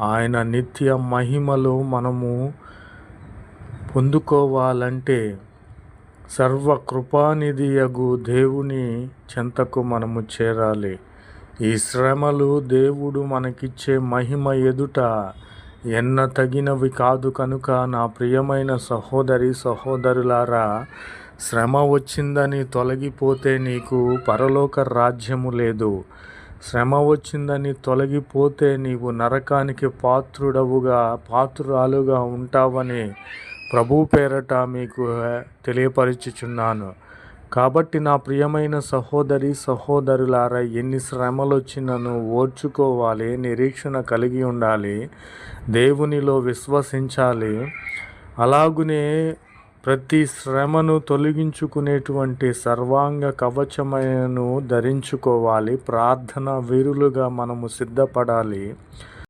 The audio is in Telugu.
ఆయన నిత్య మహిమలో మనము పొందుకోవాలంటే సర్వ కృపానిధియగు దేవుని చెంతకు మనము చేరాలి. ఈ శ్రమలు దేవుడు మనకిచ్చే మహిమ ఎదుట ఎన్న తగినవి కాదు కనుక నా ప్రియమైన సహోదరి సహోదరులారా శ్రమ వచ్చిందని తొలగిపోతే నీకు పరలోక రాజ్యము లేదు. శ్రమ వచ్చిందని తొలగిపోతే నీవు నరకానికి పాత్రుడవుగా పాత్రురాలుగా ఉంటావని ప్రభు పేరట మీకు తెలియపరచుచున్నాను. కాబట్టి నా ప్రియమైన సహోదరి సహోదరులారా ఎన్ని శ్రమలు వచ్చినను ఓర్చుకోవాలి నిరీక్షణ కలిగి ఉండాలి దేవునిలో విశ్వసించాలి. అలాగునే ప్రతి శ్రమను తొలగించుకునేటువంటి సర్వాంగ కవచమైనను ధరించుకోవాలి. ప్రార్థన వీరులుగా మనము సిద్ధపడాలి.